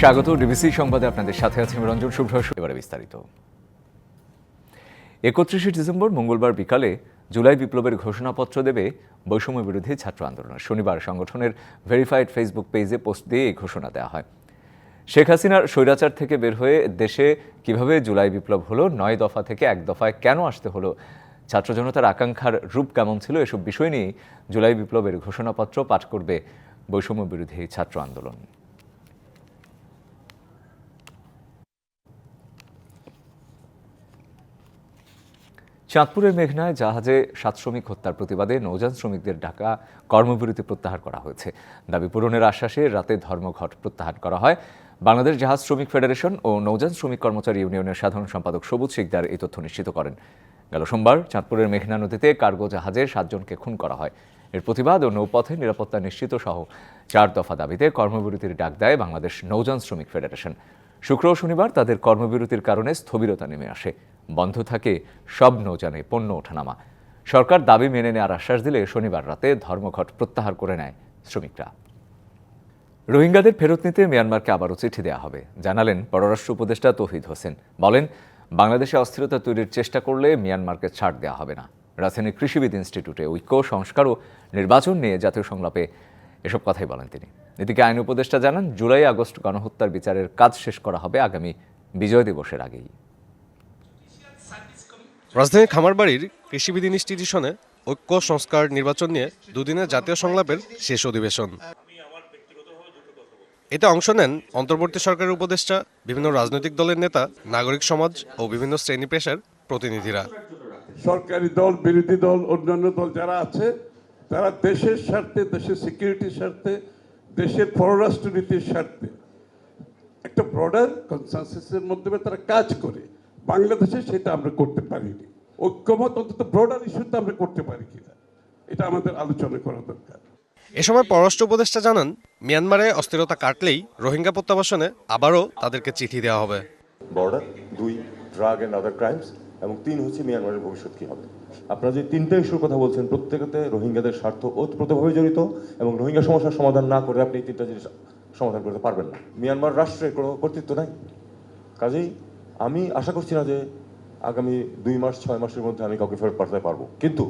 স্বাগত, ডিবিসি সংবাদে আপনাদের সাথে আছে রঞ্জন, শুভ্র, এবারে বিস্তারিত। একত্রিশে ডিসেম্বর, মঙ্গলবার বিকালে জুলাই বিপ্লবের ঘোষণাপত্র দেবে বৈষম্য বিরোধী ছাত্র আন্দোলন। শনিবার সংগঠনের ভেরিফাইড ফেসবুক পেজে পোস্ট দিয়ে এই ঘোষণা দেওয়া হয়। শেখ হাসিনার স্বৈরাচার থেকে বের হয়ে দেশে কীভাবে জুলাই বিপ্লব হলো, নয় দফা থেকে এক দফায় কেন আসতে হলো, ছাত্র জনতার আকাঙ্ক্ষার রূপ কেমন ছিল, এসব বিষয় নিয়ে জুলাই বিপ্লবের ঘোষণাপত্র পাঠ করবে বৈষম্য বিরোধী ছাত্র আন্দোলন। চাঁদপুরের মেঘনায় জাহাজে সাত শ্রমিক হত্যার প্রতিবাদে নৌযান শ্রমিকদের ঢাকা কর্মবিরতি প্রত্যাহার করা হয়েছে। দাবি পূরণের আশ্বাসে রাতে ধর্মঘট প্রত্যাহার করা হয়। বাংলাদেশ জাহাজ শ্রমিক ফেডারেশন ও নৌযান শ্রমিক কর্মচারী ইউনিয়নের সাধারণ সম্পাদক সবুজ শিকদার এই তথ্য নিশ্চিত করেন। গেল সোমবার চাঁদপুরের মেঘনা নদীতে কার্গো জাহাজে সাতজনকে খুন করা হয়। এর প্রতিবাদ ও নৌপথে নিরাপত্তা নিশ্চিত সহ চার দফা দাবিতে কর্মবিরতির ডাক দেয় বাংলাদেশ নৌযান শ্রমিক ফেডারেশন। শুক্র ও শনিবার তাদের কর্মবিরতির কারণে স্থবিরতা নেমে আসে। বন্ধ থাকে, সব নৌযানে পণ্য ওঠানামা। সরকার দাবি মেনে নেওয়ার আশ্বাস দিলে শনিবার রাতে ধর্মঘট প্রত্যাহার করে নেয় শ্রমিকরা। রোহিঙ্গাদের ফেরত নিতে মিয়ানমারকে আবারও চিঠি দেওয়া হবে। জানালেন পররাষ্ট্র উপদেষ্টা তৌহিদ হোসেন। বলেন, বাংলাদেশে অস্থিরতা তৈরির চেষ্টা করলে মিয়ানমারকে ছাড় দেওয়া হবে না। রাজধানীর কৃষিবিদ ইনস্টিটিউটে ঐক্য, সংস্কার ও নির্বাচন নিয়ে জাতীয় সংলাপে এসব কথাই বলেন তিনি। এদিকে আইন উপদেষ্টা জানান, জুলাই আগস্ট গণহত্যার বিচারের কাজ শেষ করা হবে আগামী বিজয় দিবসের আগেই। রাজধানীর খামারবাড়ির কৃষিবিদ ইনস্টিটিউশনে ঐক্য সংস্কার নির্বাচন নিয়ে দুদিনের জাতীয় সংলাপের শেষ অধিবেশন। এতে অংশ নেন অন্তর্বর্তী সরকারের উপদেষ্টা, বিভিন্ন রাজনৈতিক দলের নেতা, নাগরিক সমাজ ও বিভিন্ন শ্রেণি পেশার প্রতিনিধিরা। সরকারি দল, বিরোধী দল, অন্যান্য দল যারা আছে, তারা দেশের স্বার্থে, দেশের সিকিউরিটির স্বার্থে, দেশের পররাষ্ট্রনীতির স্বার্থে একটা ব্রডার কনসেনসাসের মাধ্যমে তারা কাজ করে। বাংলাদেশে সেটা আমরা করতে পারিনি। ঐক্যমত অন্তত ব্রডার ইস্যুতে আমরা করতে পারি কিনা এটা আমাদের আলোচনা করা দরকার। এ সময় পররাষ্ট্র উপদেষ্টা জানান মিয়ানমারে অস্থিরতা কাটলেই রোহিঙ্গা প্রত্যাবাসনে আবারও তাদেরকে চিঠি দেওয়া হবে। বর্ডার দুই ড্রাগ অ্যান্ড আদার ক্রাইমস এবং তিন হচ্ছে মিয়ানমারের ভবিষ্যৎ কী হবে। আপনারা যে তিনটা ইস্যুর কথা বলছেন প্রত্যেকতে রোহিঙ্গাদের স্বার্থ ওতপ্রোতভাবে জড়িত এবং রোহিঙ্গা সমস্যার সমাধান না করে আপনি এই তিনটা জিনিস সমাধান করতে পারবেন না। মিয়ানমার রাষ্ট্রের কোনো কর্তৃত্ব নাই। কাজেই আমি আশা করছি না যে আগামী দুই মাস ছয় মাসের মধ্যে আমি কাউকে ফেরত পাঠাতে পারব। কিন্তু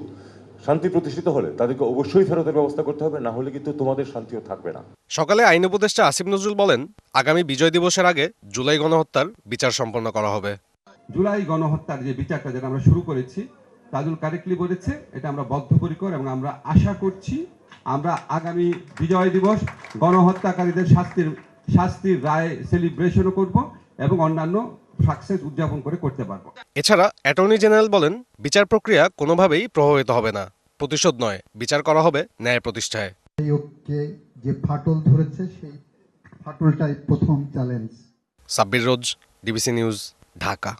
শান্তি প্রতিষ্ঠিত হলে তাদেরকে অবশ্যই ফেরতের ব্যবস্থা করতে হবে না হলে কিন্তু তোমাদের শান্তিও থাকবে না। সকালে আইন উপদেষ্টা আসিফ নজরুল বলেন আগামী বিজয় দিবসের আগে জুলাই গণহত্যার বিচার সম্পন্ন করা হবে। জুলাই গণহত্যার যে বিচারটা যেটা আমরা শুরু করেছি তাজুল কারেক্টলি বলেছে এটা আমরা বদ্ধপরিকর এবং আমরা আশা করছি আমরা আগামী বিজয় দিবস গণহত্যাকারীদের শাস্তির শাস্তির রায় সেলিব্রেশনও করব এবং অন্যান্য সাকসেস উদযাপন করে করতে পারব। এছাড়া অ্যাটর্নি জেনারেল বলেন বিচার প্রক্রিয়া কোনোভাবেই প্রভাবিত হবে না। প্রতিশোধ নয় বিচার করা হবে ন্যায় প্রতিষ্ঠায়। যে ফাটল ধরেছে সেই ফাটলটাই প্রথম challenge. Sabbir Roz DBC news Dhaka.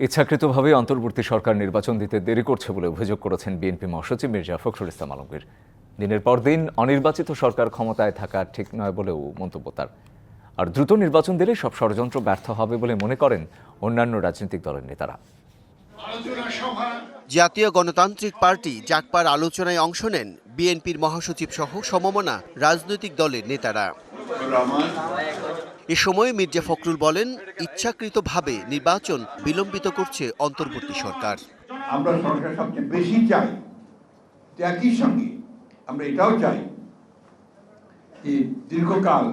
ইচ্ছাকৃতভাবে অন্তর্বর্তী সরকার নির্বাচন দিতে দেরি করছে বলে অভিযোগ করেছেন বিএনপি মহাসচিব মির্জা ফখরুল ইসলাম আলমগীর। দিনের পর দিন অনির্বাচিত সরকার ক্ষমতায় থাকা ঠিক নয় বলেও মন্তব্য তার। আর দ্রুত নির্বাচন দিলে সব ষড়যন্ত্র ব্যর্থ হবে বলে মনে করেন অন্যান্য রাজনৈতিক দলের নেতারা। জাতীয় গণতান্ত্রিক পার্টি জাকপার আলোচনায় অংশ নেন বিএনপির মহাসচিব সহ সমমনা রাজনৈতিক দলের নেতারা। এ সময় মির্জা ফখরুল বলেন ইচ্ছাকৃতভাবে নির্বাচন বিলম্বিত করছে অন্তর্বর্তী সরকার। আমরা সরকার সবচেয়ে বেশি চাই একই সঙ্গে আমরা এটাও চাই যে দীর্ঘকাল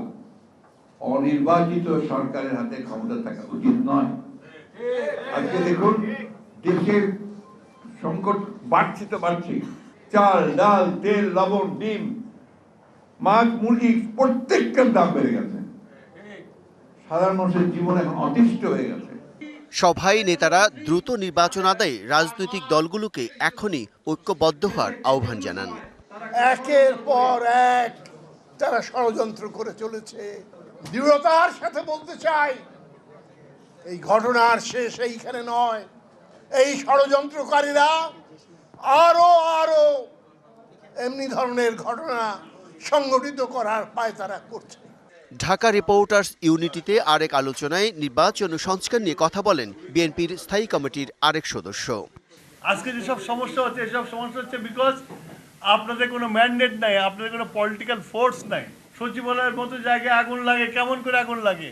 অনির্বাচিত সরকারের হাতে ক্ষমতা থাকা উচিত নয়। আজকে দেখুন দেশের সংকট বাড়ছে তো বাড়ছে। চাল ডাল তেল লবণ ডিম মাছ মুরগি প্রত্যেকটার দাম বেড়ে গেছে। সাধারণ মানুষের জীবন এখন অতিষ্ঠ হয়ে গেছে। সভায় নেতারা দ্রুত নির্বাচন আদায়ে রাজনৈতিক দলগুলোকে এখনই ঐক্যবদ্ধ হওয়ার আহ্বান জানান। একের পর এক তারা ষড়যন্ত্র করে চলেছে। দৃঢ়তার সাথে বলতে চাই এই ঘটনার শেষ এইখানে নয়। এই ষড়যন্ত্রকারীরা আরও আরও এমনি ধরনের ঘটনা সংগঠিত করার পায় তারা করছে। ঢাকা রিপোর্টার্স ইউনিটিতে আরেক আলোচনায় নির্বাচন ও সংস্কার নিয়ে কথা বলেন বিএনপির স্থায়ী কমিটির আরেক সদস্য। আজকে যেসব সমস্যা হচ্ছে এসব সমস্যা হচ্ছে বিকজ আপনাদের কোনো ম্যান্ডেট নাই আপনাদের কোনো পলিটিক্যাল ফোর্স নাই। সচিবালয়ের মতো জায়গায় আগুন লাগে কেমন করে আগুন লাগে?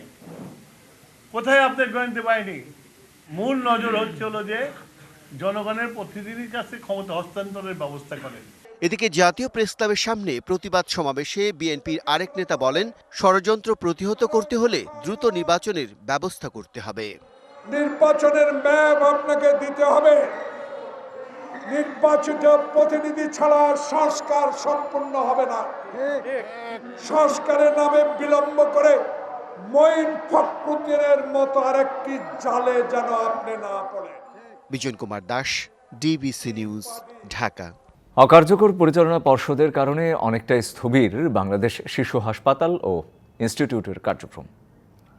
কোথায় আপনি গ্যারান্টি পাইনি মূল নজর হচ্ছে হলো যে জনগণের প্রতিনিধির কাছে ক্ষমতা হস্তান্তরের ব্যবস্থা করেন এদিকে জাতীয় প্রেস ক্লাবের সামনে প্রতিবাদ সমাবেশে বিএনপির আরেক নেতা বলেন ষড়যন্ত্র প্রতিহত করতে হলে দ্রুত নির্বাচনের ব্যবস্থা করতে হবে। নির্বাচনের ম্যাপ আপনাকে দিতে হবে। নির্বাচিত প্রতিনিধি ছাড়া সংস্কার সম্পূর্ণ হবে না। সংস্কারের নামে বিলম্ব করে মঈন ফখরুদ্দিনের মতো আরেকটি জালে যেন আপনি না পড়েন। Bijon Kumar Das DBC news Dhaka. অকার্যকর পরিচালনা পর্ষদের কারণে অনেকটাই স্থবির বাংলাদেশ শিশু হাসপাতাল ও ইনস্টিটিউটের কার্যক্রম।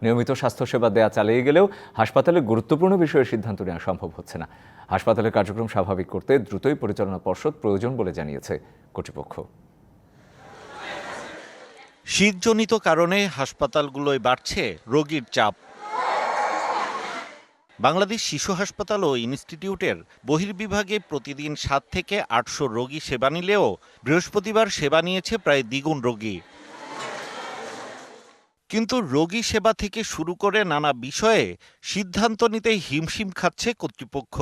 নিয়মিত স্বাস্থ্যসেবা দেয়া চালিয়ে গেলেও হাসপাতালে গুরুত্বপূর্ণ বিষয়ে সিদ্ধান্ত নেওয়া সম্ভব হচ্ছে না। হাসপাতালের কার্যক্রম স্বাভাবিক করতে দ্রুতই পরিচালনা পর্ষদ প্রয়োজন বলে জানিয়েছে কর্তৃপক্ষ। শীতজনিত কারণে হাসপাতালগুলোয় বাড়ছে রোগীর চাপ। বাংলাদেশ শিশু হাসপাতাল ও ইনস্টিটিউটের বহির্বিভাগে প্রতিদিন সাত থেকে আটশো রোগী সেবা নিলেও বৃহস্পতিবার সেবা নিয়েছে প্রায় দ্বিগুণ রোগী। কিন্তু রোগী সেবা থেকে শুরু করে নানা বিষয়ে সিদ্ধান্ত নিতে হিমশিম খাচ্ছে কর্তৃপক্ষ।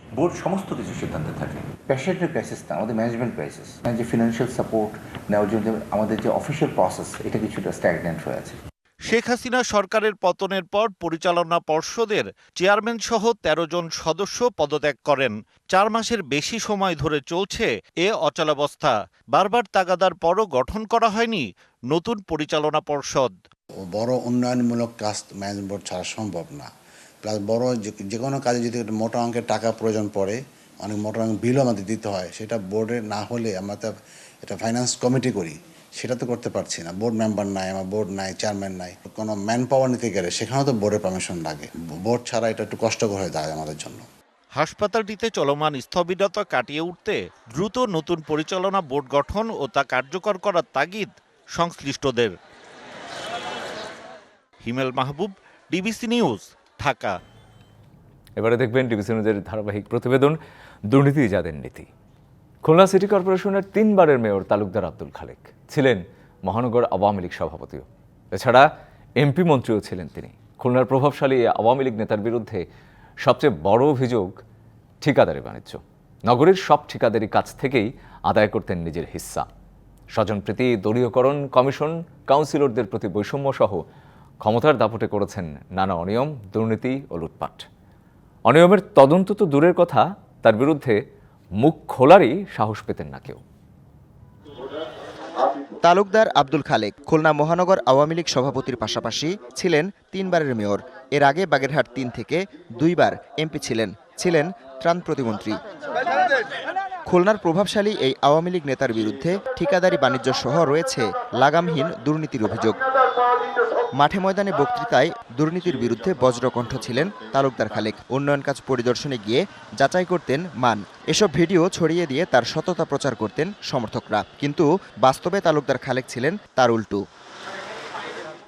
বোর্ড সমস্ত কিছু সিদ্ধান্তে থাকে। পেশেন্টের ক্রাইসিস না আমাদের ম্যানেজমেন্ট ক্রাইসিস যে ফিনান্সিয়াল সাপোর্ট নেওয়ার জন্য আমাদের যে অফিসিয়াল প্রসেস এটা কিছুটা স্ট্যাগনেন্ট হয়ে আছে। শেখ হাসিনা সরকারের পতনের পর পরিচালনা পর্ষদের চেয়ারম্যান সহ ১৩ জন সদস্য পদত্যাগ করেন। চার মাসের বেশি সময় ধরে চলছে এ অচলাবস্থা। বারবার তাগাদার পরও গঠন করা হয়নি নতুন পরিচালনা পর্ষদ। বড় উন্নয়নমূলক কাজ ম্যানেজমেন্ট বোর্ড ছাড়া সম্ভব না। প্লাস বড় যে কোনো কাজে যদি মোটা অঙ্কের টাকা প্রয়োজন পড়ে, অনেক মোটা অঙ্ক বিলও আমাদের দিতে হয়, সেটা বোর্ডে না হলে আমরা তো এটা ফাইন্যান্স কমিটি করি, সেটা তো করতে পারছি না। বোর্ড মেম্বার নাই, আমার বোর্ড নাই চেয়ারম্যান নাই, কোনো ম্যান পাওয়ার নিতে গেলে সেখানেও তো বোর্ডের পারমিশন লাগে। বোর্ড ছাড়া এটা একটু কষ্টকর হয়ে দাঁড়ায় আমাদের জন্য। হাসপাতালটিতে চলমান স্থবিরতা কাটিয়ে উঠতে দ্রুত নতুন পরিচালনা বোর্ড গঠন ও তা কার্যকর করার তাগিদ সংশ্লিষ্টদের। Himel Mahbub, DBC news, Dhaka. এবারে দেখবেন ডিবিসি নিউজের ধারাবাহিক প্রতিবেদন, দুর্নীতি যাদের নীতি। খুলনা সিটি কর্পোরেশনের তিনবারের মেয়র তালুকদার আব্দুল খালেক ছিলেন মহানগর আওয়ামী লীগ সভাপতিও। এছাড়া এমপি মন্ত্রীও ছিলেন তিনি। খুলনার প্রভাবশালী আওয়ামী লীগ নেতার বিরুদ্ধে সবচেয়ে বড় অভিযোগ ঠিকাদারি বাণিজ্য। নগরীর সব ঠিকাদারি কাছ থেকেই আদায় করতেন নিজের হিস্সা স্বজনপ্রীতি দলীয়করণ, কমিশন, কাউন্সিলরদের প্রতি বৈষম্য সহ ক্ষমতার দাপটে করেছেন নানা অনিয়ম, দুর্নীতি ও লুটপাট। অনিয়মের তদন্ত তো দূরের কথা, তার বিরুদ্ধে মুখ খোলারই সাহস পেতেন না কেউ। তালুকদার আব্দুল খালেক খুলনা মহানগর আওয়ামী লীগ সভাপতির পাশাপাশি ছিলেন তিনবারের মেয়র। এর আগে বাগেরহাট তিন থেকে দুইবার এমপি ছিলেন ছিলেন ত্রাণ প্রতিমন্ত্রী। খুলনার প্রভাবশালী এই আওয়ামী লীগ নেতার বিরুদ্ধে ঠিকাদারি বাণিজ্য সহ রয়েছে লাগামহীন দুর্নীতির অভিযোগ। মাঠে ময়দানে বক্তৃতায় দুর্নীতির বিরুদ্ধে বজ্রকণ্ঠ ছিলেন তালুকদার খালেক। উন্নয়ন কাজ পরিদর্শনে গিয়ে যাচাই করতেন মান। এসব ভিডিও ছড়িয়ে দিয়ে তার সততা প্রচার করতেন সমর্থকরা। কিন্তু বাস্তবে তালুকদার খালেক ছিলেন তার উল্টো।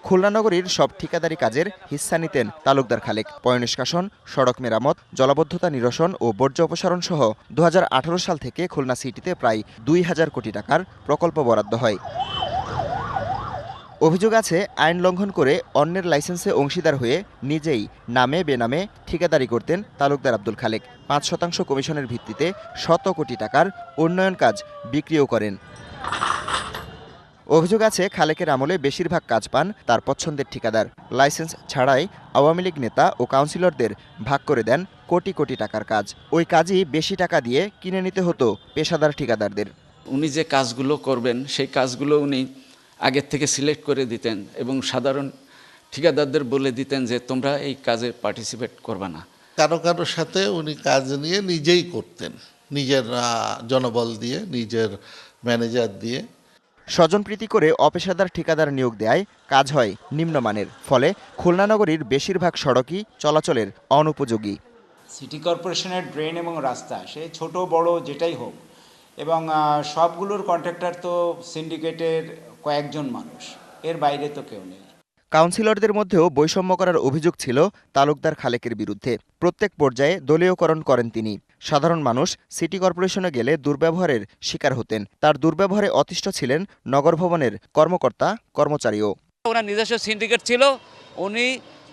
খুলনা নগরীর সব ঠিকাদারি কাজের হিস্সা নিতেন তালুকদার খালেক। পয়নিষ্কাশন সড়ক মেরামত, জলাবদ্ধতা নিরসন ও বর্জ্য অপসারণ সহ দু হাজার আঠেরো সাল থেকে খুলনা সিটিতে প্রায় দুই হাজার কোটি টাকার প্রকল্প বরাদ্দ হয়। অভিযোগ আছে, আইন লঙ্ঘন করে অন্যের লাইসেন্সে অংশীদার হয়ে নিজেই নামে বেনামে ঠিকাদারি করতেন তালুকদার আব্দুল খালেক। পাঁচ শতাংশ কমিশনের ভিত্তিতে শত কোটি টাকার উন্নয়ন কাজ বিক্রিও করেন। অভিযোগ আছে খালেকের আমলে বেশিরভাগ কাজ পান তার পছন্দের ঠিকাদার। লাইসেন্স ছাড়াই আওয়ামী লীগ নেতা ও কাউন্সিলরদের ভাগ করে দেন কোটি কোটি টাকার কাজ। ওই কাজই বেশি টাকা দিয়ে কিনে নিতে হতো পেশাদার ঠিকাদারদের। উনি যে কাজগুলো করবেন সেই কাজগুলো উনি আগের থেকে সিলেক্ট করে দিতেন এবং সাধারণ ঠিকাদারদের বলে দিতেন যে তোমরা এই কাজে পার্টিসিপেট করবে না। কারও কারও সাথে উনি কাজ নিয়ে নিজেই করতেন। নিজের জনবল দিয়ে নিজের ম্যানেজার দিয়ে। স্বজনপ্রীতি করে অপেশাদার ঠিকাদার নিয়োগ দেয় কাজ হয় নিম্নমানের, ফলে খুলনা নগরীর বেশিরভাগ সড়কই চলাচলের অনুপযোগী। সিটি কর্পোরেশনের ড্রেন এবং রাস্তা, সে ছোট, বড়, যেটাই হোক, এবং সবগুলোর কন্ট্রাক্টর তো সিন্ডিকেটের কয়েকজন মানুষ, এর বাইরে তো কেউ নেই। কাউন্সিলরদের মধ্যেও বৈষম্য করার অভিযোগ ছিল তালুকদার খালেকের বিরুদ্ধে। প্রত্যেক পর্যায়ে দলীয়করণ করেন তিনি। সাধারণ মানুষ সিটি কর্পোরেশনে গেলে দুর্ব্যবহারের শিকার হতেন। তার দুর্ব্যবহারে অতিষ্ঠ ছিলেন নগর ভবনের কর্মকর্তা কর্মচারীও। ওনার নিজস্ব সিন্ডিকেট ছিল। উনি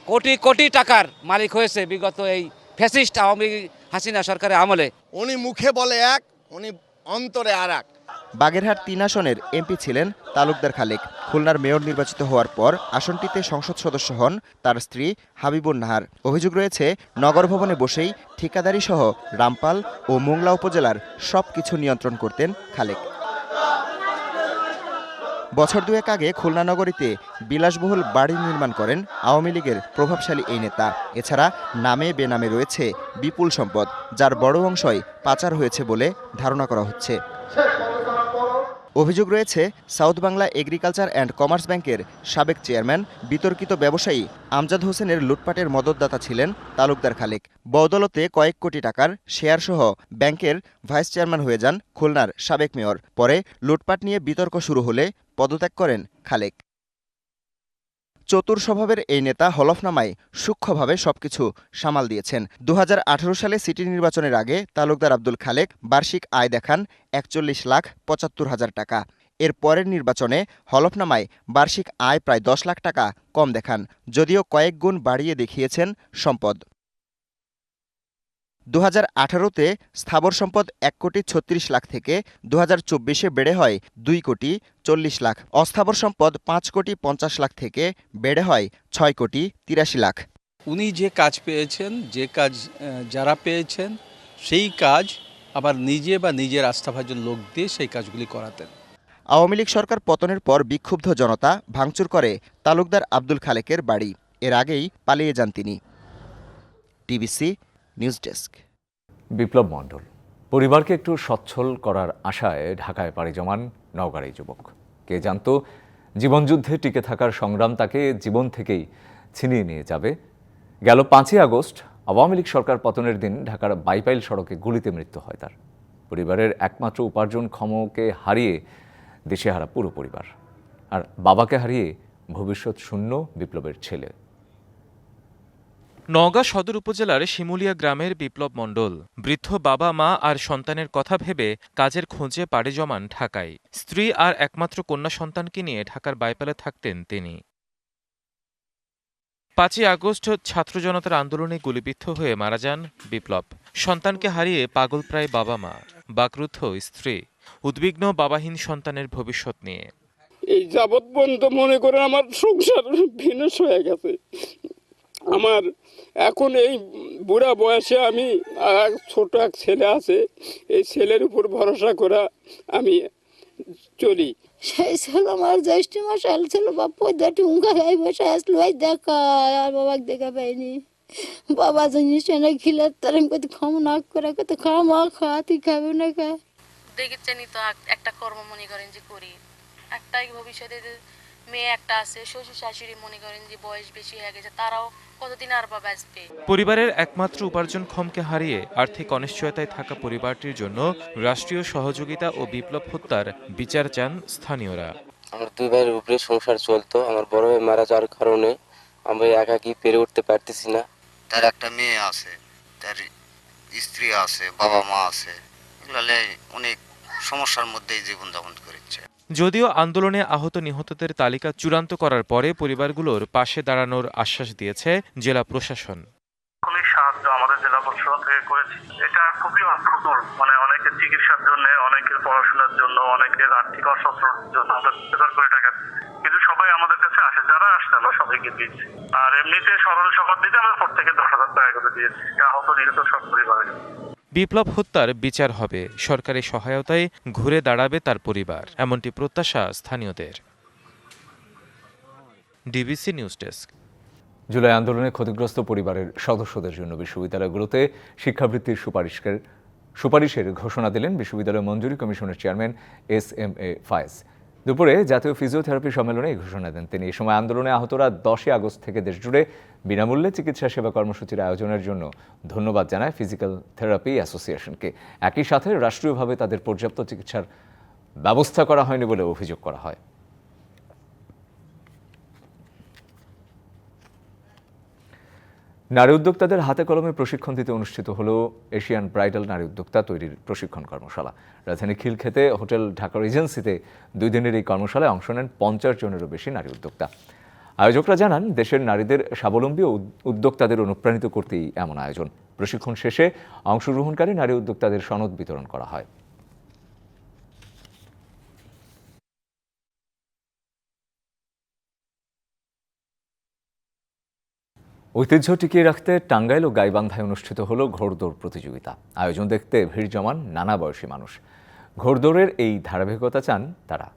কোটি কোটি টাকার মালিক হয়েছে বিগত এই ফ্যাসিস্ট আওয়ামী হাসিনা সরকারের আমলে। উনি মুখে বলে এক উনি অন্তরে আর এক। বাগেরহাট তিন আসনের এমপি ছিলেন তালুকদার খালেক। খুলনার মেয়র নির্বাচিত হওয়ার পর আসনটিতে সংসদ সদস্য হন তার স্ত্রী হাবিবুর নাহার। অভিযোগ রয়েছে, নগর ভবনে বসেই ঠিকাদারি সহ রামপাল ও মোংলা উপজেলার সব কিছু নিয়ন্ত্রণ করতেন খালেক। বছর দুয়েক আগে খুলনা নগরীতে বিলাসবহুল বাড়ি নির্মাণ করেন আওয়ামী লীগের প্রভাবশালী এই নেতা। এছাড়া নামে বেনামে রয়েছে বিপুল সম্পদ, যার বড় অংশই পাচার হয়েছে বলে ধারণা করা হচ্ছে। অভিযোগ রয়েছে, south Bangla agriculture and commerce ব্যাংকের সাবেক চেয়ারম্যান, বিতর্কিত ব্যবসায়ী আমজাদ হোসেনের লুটপাটের মদতদাতা ছিলেন তালুকদার খালেক। বদলতে কয়েক কোটি টাকার শেয়ারসহ ব্যাংকের ভাইস চেয়ারম্যান হয়ে যান খুলনার সাবেক মেয়র। পরে লুটপাট নিয়ে বিতর্ক শুরু হলে পদত্যাগ করেন খালেক। চতুর স্বভাবের এই নেতা হলফনামায় সূক্ষ্মভাবে সবকিছু সামাল দিয়েছেন। দুহাজার আঠারো সালে সিটি নির্বাচনের আগে তালুকদার আব্দুল খালেক বার্ষিক আয় দেখান একচল্লিশ লাখ পঁচাত্তর হাজার টাকা। এর পরের নির্বাচনে হলফনামায় বার্ষিক আয় প্রায় দশ লাখ টাকা কম দেখান, যদিও কয়েক গুণ বাড়িয়ে দেখিয়েছেন সম্পদ। দু হাজার আঠারোতে স্থাবর সম্পদ এক কোটি ছত্রিশ লাখ থেকে দু হাজার চব্বিশে বেড়ে হয় দুই কোটি চল্লিশ লাখ। অস্থাবর সম্পদ পাঁচ কোটি পঞ্চাশ লাখ থেকে বেড়ে হয় ছয় কোটি তিরাশি লাখ। উনি যে কাজ পেয়েছেন যে কাজ যারা পেয়েছেন সেই কাজ আবার নিজে বা নিজের আস্থাভাজন লোক দিয়ে সেই কাজগুলি করাতেন। আওয়ামী লীগ সরকার পতনের পর বিক্ষুব্ধ জনতা ভাঙচুর করে তালুকদার আব্দুল খালেকের বাড়ি। এর আগেই পালিয়ে যান তিনি। TBC news desk. Biplab Mondal, পরিবারকে একটু সচ্ছল করার আশায় ঢাকায় পাড়ি জমান নওগাঁর এই যুবক। কে জানতো জীবনযুদ্ধে টিকে থাকার সংগ্রাম তাকে জীবন থেকেই ছিনিয়ে নিয়ে যাবে। গেল পাঁচই আগস্ট, আওয়ামী লীগ সরকার পতনের দিন ঢাকার বাইপাইল সড়কে গুলিতে মৃত্যু হয় তার। পরিবারের একমাত্র উপার্জন ক্ষমকে হারিয়ে দেশেহারা পুরো পরিবার। আর বাবাকে হারিয়ে ভবিষ্যৎ শূন্য বিপ্লবের ছেলে। নওগাঁ সদর উপজেলার শিমুলিয়া গ্রামের বিপ্লব মণ্ডল। বৃদ্ধ বাবা, মা আর সন্তানের কথা ভেবে কাজের খোঁজে পাড়ি জমান ঢাকায়। স্ত্রী আর একমাত্র কন্যা সন্তানকে নিয়ে ঢাকার বাইপালে থাকতেন তিনি। পাঁচই আগস্ট ছাত্র জনতার আন্দোলনে গুলিবিদ্ধ হয়ে মারা যান বিপ্লব। সন্তানকে হারিয়ে পাগল প্রায় বাবা, মা। বাকরুদ্ধ স্ত্রী, উদ্বিগ্ন বাবাহীন সন্তানের ভবিষ্যৎ নিয়ে। এই যাবৎ পর্যন্ত মনে করেন আমার সংসার ভিনস হয়ে গেছে। আমার এখন এই বুড়া বয়সে আমি আর ছোট এক ছেলে আছে এই ছেলের উপর ভরসা করা আমি চলি। সেই ছিল আমার জ্যৈষ্ঠ মশাল ছিল বাপ পদ্মা টুঙ্কা খাই বসে আসলো ভাই দেখা আর বাবাকে দেখা পাইনি। বাবা জিনিস এনে খিলে তার কত খাম না করে কত খামা খা তুই খাবে না খা। দেখেছেনই তো এক- একটা কর্ম মনে করেন যে করি। একটাই ভবিষ্যতে মেয়ে একটা আছে শ্বশুর শাশুড়ি মনে করেন যে বয়স বেশি হয়ে গেছে তারাও কতদিন আর বা বাঁচবে পরিবারের একমাত্র উপার্জন ক্ষমকে হারিয়ে আর্থিক অনিশ্চয়তায় থাকা পরিবারটির জন্য রাষ্ট্রীয় সহযোগিতা ও বিপ্লব হত্যার বিচার চান স্থানীয়রা। আমার দুই ভাইয়ের উপরে সংসার চলতো আমার বড় ভাই মারা যাওয়ার কারণে আমি একাকি পেরে উঠতে পারতেছি না। তার একটা মেয়ে আছে তার স্ত্রী আছে বাবা মা আছে এগুলো অনেক সমস্যার মধ্যেই জীবনযাপন করেছে। যদিও আন্দোলনে আহত নিহতদের তালিকা চূড়ান্ত করার পরে পরিবারগুলোর পাশে দাঁড়ানোর আশ্বাস দিয়েছে জেলা প্রশাসন। সাহায্য আমাদের জেলা প্রশাসন থেকে করেছি। এটা খুবই অর্থকর মানে অনেকের চিকিৎসার জন্য, অনেকের পড়াশোনার জন্য, অনেকের আর্থিক অসচ্ছর জন্য আমরা করে টাকা কিন্তু সবাই আমাদের কাছে আসে, যারা আসছে আমরা সবাইকে দিয়েছি আর এমনিতে সরল সভার দিতে আমরা প্রত্যেকে দশ হাজার টাকা করে দিয়েছি। আহত নিহত সব পরিবারের। বিপ্লব হত্যার বিচার হবে। সরকারি সহায়তায় ঘুরে দাঁড়াবে তার পরিবার, এমনটি প্রত্যাশা স্থানীয়দের। ডিবিসি নিউজ ডেস্ক জুলাই আন্দোলনে ক্ষতিগ্রস্ত পরিবারের সদস্যদের জন্য বিশ্ববিদ্যালয়গুলোতে শিক্ষাবৃত্তির সুপারিশের সুপারিশের ঘোষণা দিলেন বিশ্ববিদ্যালয় মঞ্জুরি কমিশনের chairman S M A Fayez. দুপুরে জাতীয় ফিজিওথেরাপি সম্মেলনে এই ঘোষণা দেন তিনি। এই সময় আন্দোলনে আহতরা দশই আগস্ট থেকে দেশজুড়ে বিনামূল্যে চিকিৎসা সেবা কর্মসূচির আয়োজনের জন্য ধন্যবাদ জানায় ফিজিক্যাল থেরাপি অ্যাসোসিয়েশনকে। একই সাথে রাষ্ট্রীয়ভাবে তাদের পর্যাপ্ত চিকিৎসার ব্যবস্থা করা হয়নি বলে অভিযোগ করা হয়। নারী উদ্যোক্তাদের হাতে কলমে প্রশিক্ষণ দিতে অনুষ্ঠিত হলো এশিয়ান ব্রাইডাল নারী উদ্যোক্তা তৈরির প্রশিক্ষণ কর্মশালা। রাজধানী খিলক্ষেতে হোটেল ঢাকা রিজেন্সিতে দুই দিনের এই কর্মশালায় অংশ নেন পঞ্চাশ জনেরও বেশি নারী উদ্যোক্তা। আয়োজকরা জানান, দেশের নারীদের স্বাবলম্বী ও উদ্যোক্তাদের অনুপ্রাণিত করতেই এমন আয়োজন। প্রশিক্ষণ শেষে অংশগ্রহণকারী নারী উদ্যোক্তাদের সনদ বিতরণ করা হয়। ঐতিহ্য টিকিয়ে রাখতে টাঙ্গাইল ও গাইবান্ধায় অনুষ্ঠিত হলো ঘোড়দৌড় প্রতিযোগিতা। আয়োজন দেখতে ভিড় জমান নানা বয়সী মানুষ। ঘোড়দৌড়ের এই ধারাবাহিকতা চান তারা।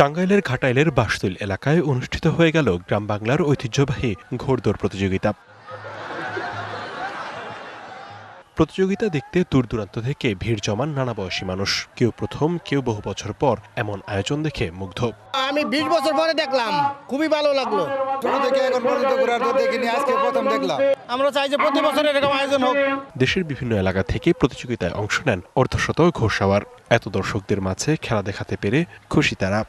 টাঙ্গাইলের ঘাটাইলের বাসতুল এলাকায় অনুষ্ঠিত হয়ে গেল গ্রাম বাংলার ঐতিহ্যবাহী ঘোড়দৌড় প্রতিযোগিতা। প্রতিযোগিতা দেখতে দূর দূরান্ত থেকে ভিড় জমান নানা বয়সী মানুষ। কেউ প্রথম কেউ বহু বছর পর এমন আয়োজন দেখে মুগ্ধ। আমি বিশ বছর পরে দেখলাম। খুবই ভালো লাগল। ছোট থেকে এখন পর্যন্ত ঘোরার তো দেখিনি আজকে প্রথম দেখলাম। আমরা চাই যে প্রতি বছর এরকম আয়োজন হোক। দেশের বিভিন্ন এলাকা থেকে প্রতিযোগিতায় অংশ নেন অর্ধশত ঘোষাওয়ার এত দর্শকদের মাঝে খেলা দেখাতে পেরে খুশি তারা।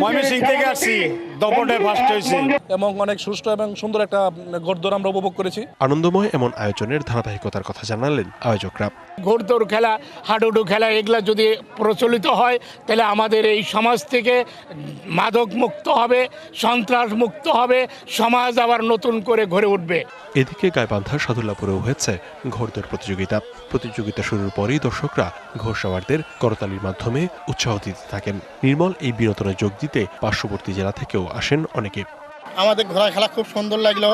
ময়মনসিং থেকে আসছি। দপটে ফার্স্ট হয়েছি। এবং অনেক সুষ্ঠু এবং সুন্দর একটা ঘোড়দৌড় আমরা উপভোগ করেছি। আনন্দময় এমন আয়োজনের ধারাবাহিকতার কথা জানালেন আয়োজকরা। ঘোড়দৌড় খেলা হাডুডু খেলা এগুলা যদি প্রচলিত হয় তাহলে আমাদের এই সমাজ থেকে মাদক মুক্ত হবে সন্ত্রাস মুক্ত হবে সমাজ আবার নতুন করে গড়ে উঠবে। এদিকে গাইবান্ধা সাদুল্লাপুরেও হয়েছে ঘোড়দৌড় প্রতিযোগিতা। প্রতিযোগিতা শুরুর পরেই দর্শকরা ঘোড়সাওয়ারদের করতালির মাধ্যমে উৎসাহ দিতে থাকেন। নির্মল এই বিনোদনে যোগ দিতে পার্শ্ববর্তী জেলা থেকেও আসেন অনেকে। আমাদের ঘোড়া খেলা খুব সুন্দর লাগল।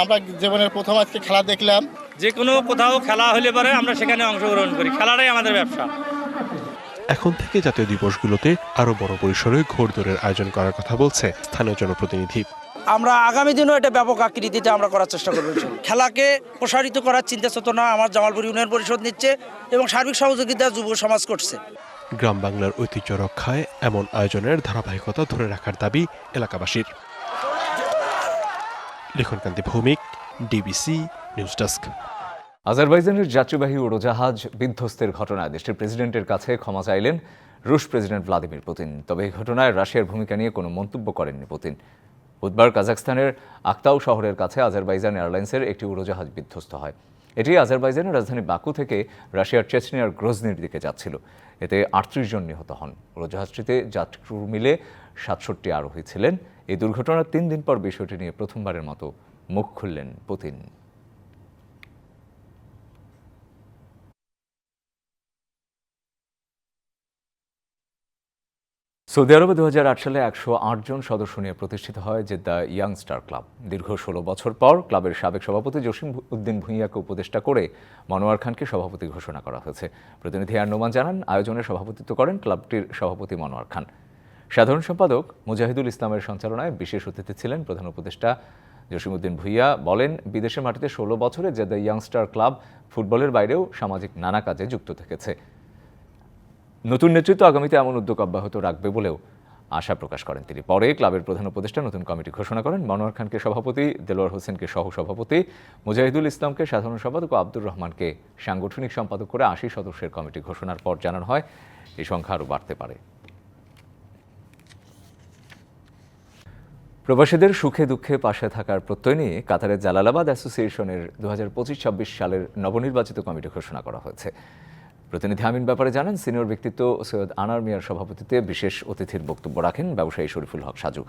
আমরা জীবনের প্রথম আজকে খেলা দেখলাম। যে কোনো কোথাও খেলা হলে পরে আমরা সেখানে অংশগ্রহণ করি। খেলাটাই আমাদের ব্যবসা। এখন থেকে জাতীয় দিবসগুলোতে আরও বড় পরিসরে ঘোড়দৌড়ের আয়োজন করার কথা বলছে স্থানীয় জনপ্রতিনিধি। আমরা আগামী দিনও এটা ব্যাপক আকৃতিতে আমরা করার চেষ্টা করব খেলাকে প্রসারিত করার চিন্তা চেতনা আমার জামালপুর ইউনিয়ন পরিষদ নিচ্ছে এবং সার্বিক সহযোগিতা যুব সমাজ করছে। গ্রাম বাংলার ঐতিহ্য রক্ষায় এমন আয়োজনের ধারাবাহিকতা ধরে রাখার দাবি এলাকাবাসীর। Likhonkanti Bhowmik, DBC news desk. আজারবাইজানের যাত্রীবাহী উড়োজাহাজ বিধ্বস্তের ঘটনায় দেশটির প্রেসিডেন্টের কাছে ক্ষমা চাইলেন রুশ প্রেসিডেন্ট ভ্লাদিমির পুতিন। তবে এই ঘটনায় রাশিয়ার ভূমিকা নিয়ে কোনো মন্তব্য করেননি পুতিন। বুধবার কাজাখস্তানের আক্তাউ শহরের কাছে আজারবাইজান এয়ারলাইন্সের একটি উড়োজাহাজ বিধ্বস্ত হয়। এটি আজারবাইজানের রাজধানী বাকু থেকে রাশিয়ার চেচনিয়ার গ্রোজনির দিকে যাচ্ছিল। এতে আটত্রিশ জন নিহত হন। উড়োজাহাজটিতে যাত্রী মিলে সাতষট্টি আরোহী ছিলেন। এই দুর্ঘটনার তিন দিন পর বিষয়টি নিয়ে প্রথমবারের মতো মুখ খুললেন পুতিন। সৌদি আরবে দু হাজার আট সালে একশো জন সদস্য নিয়ে প্রতিষ্ঠিত হয় জেদ্দা ইয়াং স্টার ক্লাব। দীর্ঘ ষোলো বছর পর ক্লাবের সাবেক সভাপতি জসিম উদ্দিন ভূঁইয়াকে উপদেষ্টা করে মনোয়ার খানকে সভাপতি ঘোষণা করা হয়েছে। প্রতিনিধি আর নোমান জানান, আয়োজনে সভাপতিত্ব করেন ক্লাবটির সভাপতি মনোয়ার খান। সাধারণ সম্পাদক মুজাহিদুল ইসলামের সঞ্চালনায় বিশেষ অতিথি ছিলেন প্রধান উপদেষ্টা জসিমউদ্দিন ভুইয়া। বলেন বিদেশের মাটিতে ষোলো বছরে জেদ্দা ইয়াংস্টার ক্লাব ফুটবলের বাইরেও সামাজিক নানা কাজে যুক্ত থেকেছে। নতুন নেতৃত্ব আগামীতে এমন উদ্যোগ অব্যাহত রাখবে বলেও আশা প্রকাশ করেন তিনি। পরে ক্লাবের প্রধান উপদেষ্টা নতুন কমিটি ঘোষণা করেন। মনোয়ার খানকে সভাপতি, দেলোয়ার হোসেনকে সহ সভাপতি, মুজাহিদুল ইসলামকে সাধারণ সম্পাদক ও আব্দুর রহমানকে সাংগঠনিক সম্পাদক করে আশি সদস্যের কমিটি ঘোষণার পর জানানো হয় এই সংখ্যা আরও বাড়তে পারে। প্রবাসীদের সুখে দুঃখে পাশে থাকার প্রত্যয় নিয়ে কাতারের জালালাবাদ অ্যাসোসিয়েশনের দু হাজার সালের নবনির্বাচিত কমিটি ঘোষণা করা হয়েছে। প্রতিনিধি আমিন ব্যাপারে জানান, সিনিয়র ব্যক্তিত্ব সৈয়দ আনার মিয়ার সভাপতিত্বে বিশেষ অতিথির বক্তব্য রাখেন ব্যবসায়ী শরীফুল হক সাজু।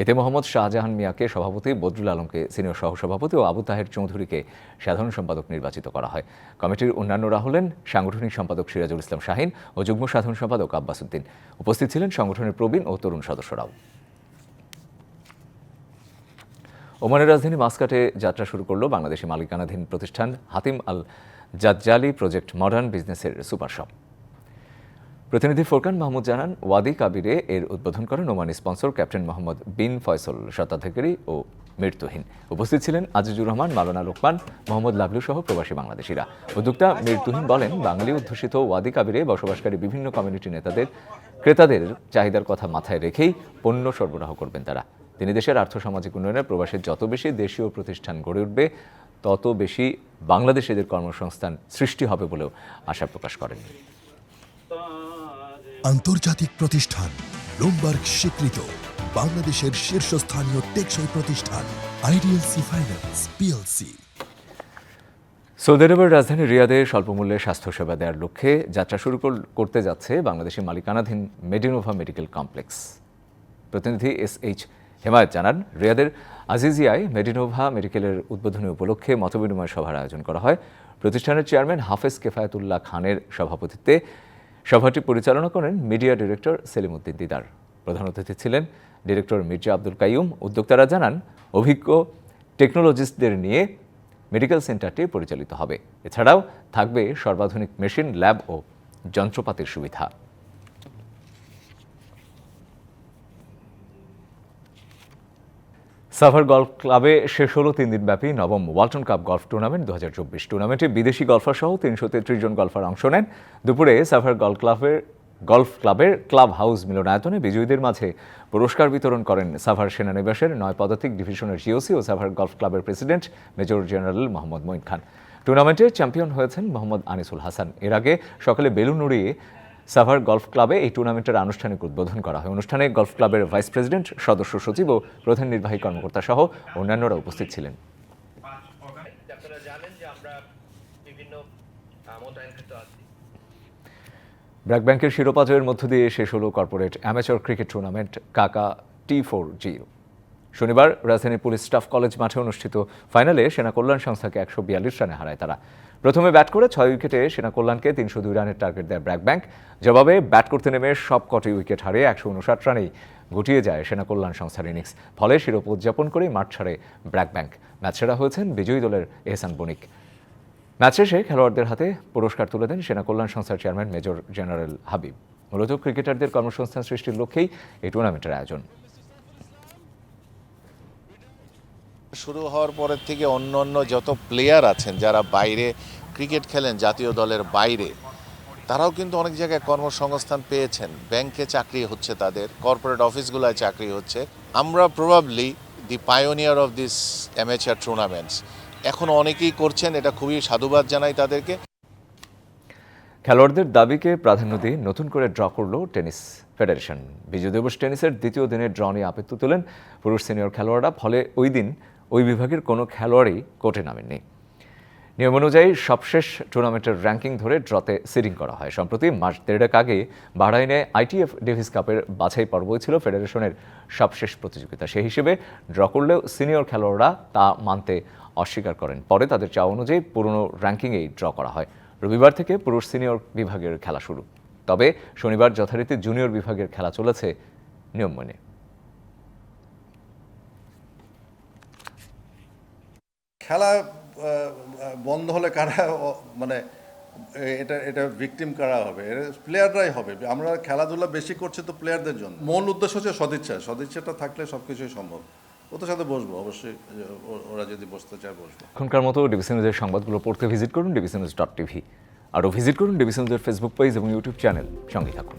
এতে মোহাম্মদ শাহজাহান মিয়াকে সভাপতি, বদরুল আলমকে সিনিয়র সহসভাপতি ও আবু তাহের চৌধুরীকে সাধারণ সম্পাদক নির্বাচিত করা হয়। কমিটির অন্যান্যরা হলেন সাংগঠনিক সম্পাদক সিরাজুল ইসলাম শাহিন ও যুগ্ম সাধারণ সম্পাদক আব্বাস উদ্দিন। উপস্থিত ছিলেন সংগঠনের প্রবীণ ও তরুণ সদস্যরাও। ওমানের রাজধানী মাস্কাটে যাত্রা শুরু করল বাংলাদেশি মালিকানাধীন প্রতিষ্ঠান Hatim Al Jazzali project modern বিজনেসের সুপার শপ। প্রতিনিধি ফোরকান মাহমুদ জানান, ওয়াদি কাবিরে এর উদ্বোধন করেন Omani sponsor captain Mohammad bin Faisal শতাধিকারী ও মৃত্যুহীন। উপস্থিত ছিলেন আজিজুর রহমান, মালানা লোকমান, মোহাম্মদ লাবলু সহ প্রবাসী বাংলাদেশিরা। উদ্যোক্তা মৃত্যুহীন বলেন, বাঙালি অধ্যুষিত ওয়াদি কাবিরে বসবাসকারী বিভিন্ন কমিউনিটি নেতাদের, ক্রেতাদের চাহিদার কথা মাথায় রেখেই পণ্য সরবরাহ করবেন তারা। তিনি দেশের আর্থসামাজিক উন্নয়নে প্রবাসের যত বেশি দেশীয় প্রতিষ্ঠান গড়ে উঠবে তত বেশি বাংলাদেশিদের কর্মসংস্থান সৃষ্টি হবে বলেও আশা প্রকাশ করেন। আন্তর্জাতিক প্রতিষ্ঠান ব্লুমবার্গ স্বীকৃত বাংলাদেশের শীর্ষস্থানীয় টেকসই প্রতিষ্ঠান আইডিএলসি ফাইন্যান্স পিএলসি। সৌদি আরবের রাজধানী রিয়াদে স্বল্পমূল্যে স্বাস্থ্যসেবা দেওয়ার লক্ষ্যে যাত্রা শুরু কর- করতে যাচ্ছে বাংলাদেশের মালিকানাধীন মেডিনোভা মেডিকেল কমপ্লেক্স। প্রতিনিধি এস এইচ হেমায়ত জানান রিয়াদের আজিজিয়ায় মেডিনোভা মেডিকেলের উদ্বোধনী উপলক্ষে মতবিনিময় সভার আয়োজন করা হয়। প্রতিষ্ঠানের চেয়ারম্যান হাফেজ কেফায়তুল্লাহ খানের সভাপতিত্বে সভাটি পরিচালনা করেন মিডিয়া ডিরেক্টর সেলিম উদ্দিন দিদার। প্রধান অতিথি ছিলেন ডিরেক্টর মির্জা আব্দুল কাইয়ুম। উদ্যোক্তারা জানান, অভিজ্ঞ টেকনোলজিস্টদের নিয়ে মেডিকেল সেন্টারটি পরিচালিত হবে। এছাড়াও থাকবে সর্বাধুনিক মেশিন, ল্যাব ও যন্ত্রপাতির সুবিধা। সাভার গলফ ক্লাবে শেষ হলো তিন দিনব্যাপী নবম ওয়ালটন কাপ গলফ টুর্নামেন্ট দু হাজার চব্বিশ টুর্নামেন্টে বিদেশি গলফার সহ তিনশো তেত্রিশ জন গলফার অংশ নেন। দুপুরে সাভার গলফ ক্লাবের গলফ ক্লাবের ক্লাব হাউস মিলনায়তনে বিজয়ীদের মাঝে পুরস্কার বিতরণ করেন সাভার সেনানিবাসের নয় পদাতিক ডিভিশনের জিওসি ও সাভার গলফ ক্লাবের president major general Mohammad Moin Khan. টুর্নামেন্টে চ্যাম্পিয়ন হয়েছেন মোহাম্মদ আনিসুল হাসান। এর আগে সকালে বেলুন উড়িয়ে সাভার গলফ ক্লাবে এই টুর্নামেন্টের আনুষ্ঠানিক উদ্বোধন করা হয়। অনুষ্ঠানে গলফ ক্লাবের ভাইস প্রেসিডেন্ট, সদস্য সচিব ও প্রধান নির্বাহী কর্মকর্তা সহ অন্যান্যরা উপস্থিত ছিলেন। ব্র্যাক ব্যাংকের শিরোপা জয়ের মধ্য দিয়ে শেষ হলো কর্পোরেট অ্যামেচর ক্রিকেট টুর্নামেন্ট, কাকা টি ফোর জিরো শনিবার রাজধানীর পুলিশ স্টাফ কলেজ মাঠে অনুষ্ঠিত ফাইনালে সেনা কল্যাণ সংস্থাকে একশো বিয়াল্লিশ রানে হারায় তারা। প্রথমে ব্যাট করে ছয় উইকেটে সেনা কল্যাণকে তিনশো দুই রানের টার্গেট দেয় ব্র্যাক ব্যাংক। জবাবে ব্যাট করতে নেমে সব কটি উইকেট হারিয়ে একশো উনষাট রানেই গুটিয়ে যায় সেনা কল্যাণ সংস্থার ইনিংস। ফলে শিরোপ উদযাপন করেই মাঠ ছাড়ে ব্র্যাক ব্যাংক। ম্যাচ সেরা হয়েছেন বিজয়ী দলের এহসান বণিক। ম্যাচ শেষে খেলোয়াড়দের হাতে পুরস্কার তুলে দেন সেনা কল্যাণ সংস্থার চেয়ারম্যান মেজর জেনারেল হাবিব। মূলত ক্রিকেটারদের কর্মসংস্থান সৃষ্টির লক্ষ্যেই এই টুর্নামেন্টের আয়োজন। শুরু হওয়ার পরের থেকে অন্য অন্য যত প্লেয়ার আছেন, যারা বাইরে ক্রিকেট খেলেন, জাতীয় দলের বাইরে, তারাও কিন্তু অনেক জায়গায় কর্মসংস্থান পেয়েছেন। ব্যাংকে চাকরি হচ্ছে তাদের কর্পোরেট অফিসগুলোয় চাকরি হচ্ছে। আমরা probably the pioneer of this amateur tournaments এখন অনেকেই করছেন, এটা খুবই সাধুবাদ জানাই তাদেরকে। খেলোয়াড়দের দাবিকে প্রাধান্য দিয়ে নতুন করে ড্র করল টেনিস ফেডারেশন। বিজয় দিবস টেনিসের দ্বিতীয় দিনের ড্র নিয়ে আপত্তি তোলেন পুরুষ সিনিয়র খেলোয়াড়রা, ফলে ওই দিন ওই বিভাগের কোনো খেলোয়াড়ই কোর্টে নামেননি। নিয়ম অনুযায়ী সবশেষ টুর্নামেন্টের র্যাঙ্কিং ধরে ড্রতে সিডিং করা হয়। সম্প্রতি মাস দেড়েক আগে বাহরাইনে আইটিএফ ডেভিস কাপের বাছাই পর্বই ছিল ফেডারেশনের সবশেষ প্রতিযোগিতা। সেই হিসেবে ড্র করলেও সিনিয়র খেলোয়াড়রা তা মানতে অস্বীকার করেন। পরে তাদের চাওয়া অনুযায়ী পুরনো র্যাঙ্কিংয়েই ড্র করা হয়। রবিবার থেকে পুরুষ সিনিয়র বিভাগের খেলা শুরু। তবে শনিবার যথারীতি জুনিয়র বিভাগের খেলা চলেছে নিয়ম মেনে। খেলা বন্ধ হলে কারা মানে এটা এটা ভিকটিম কারা হবে? প্লেয়াররাই হবে। আমরা খেলাধুলা বেশি করছি তো প্লেয়ারদের জন্য। মূল উদ্দেশ্য হচ্ছে সদিচ্ছা। সদিচ্ছাটা থাকলে সব কিছুই সম্ভব। ওদের সাথে বসবো, অবশ্যই ওরা যদি বসতে চায় বসবো। এখনকার মতো ডিবিসি নিউজের সংবাদগুলো পড়তে ভিজিট করুন ডিবিসি নিউজ ডট টিভি আরও ভিজিট করুন ডিবিসি নিউজের ফেসবুক পেজ এবং ইউটিউব চ্যানেল সঙ্গে থাকুন।